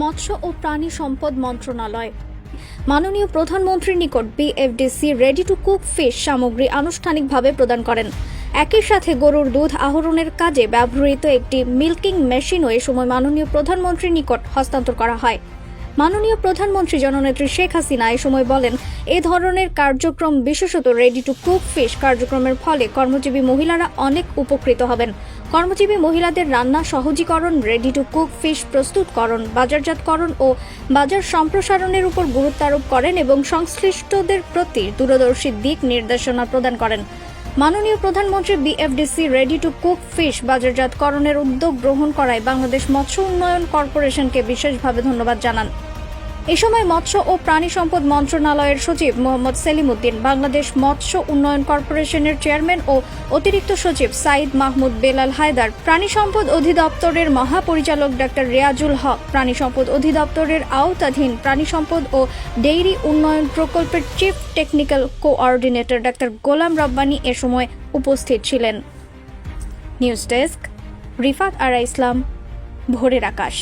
মৎস্য ও প্রাণী সম্পদ মন্ত্রণালয়। মাননীয় প্রধানমন্ত্রীর নিকট BFDC ready to cook fish সামগ্রী আনুষ্ঠানিকভাবে প্রদান করেন। একই সাথে গরুর দুধ আহরণের কাজে ব্যবহৃত একটি মিল্কিং মেশিনও এ সময় মাননীয় প্রধানমন্ত্রীর নিকট হস্তান্তর করা হয়। মাননীয় প্রধানমন্ত্রী জননেত্রী শেখ হাসিনা এ সময় বলেন, এ ধরনের কার্যক্রম বিশেষত রেডি টু কুক ফিশ কার্যক্রমের ফলে কর্মজীবী মহিলারা অনেক উপকৃত হবেন। কর্মজীবী মহিলাদের রান্না, সহজীকরণ রেডি টু কুক ফিশ প্রস্তুতকরণ, বাজারজাতকরণ ও বাজার সম্প্রসারণের উপর গুরুত্ব আরোপ করেন এবং সংশ্লিষ্টদের প্রতি দূরদর্শী দিক নির্দেশনা প্রদান করেন। মাননীয় প্রধানমন্ত্রী BFDC ready to cook fish বাজারজাতকরণের উদ্যোগ গ্রহণ করায় বাংলাদেশ মৎস্য উন্নয়ন কর্পোরেশনকে বিশেষভাবে ধন্যবাদ জানান। এ সময় মৎস্য ও প্রাণী সম্পদ মন্ত্রণালয়ের সচিব মোহাম্মদ সেলিম উদ্দিন বাংলাদেশ মৎস্য উন্নয়ন কর্পোরেশনের চেয়ারম্যান ও অতিরিক্ত সচিব সাইদ মাহমুদ বেলাল হায়দার, প্রাণী সম্পদ অধিদপ্তরের মহাপরিচালক ডাক্তার রেয়াজুল হক, প্রাণী সম্পদ অধিদপ্তরের আওতাধীন প্রাণী সম্পদ ও ডেইরি উন্নয়ন প্রকল্পের chief technical coordinator doctor Golam Rabbani এ সময় উপস্থিত ছিলেন। News desk, Rifat Ara Islam, Bhorer Akash.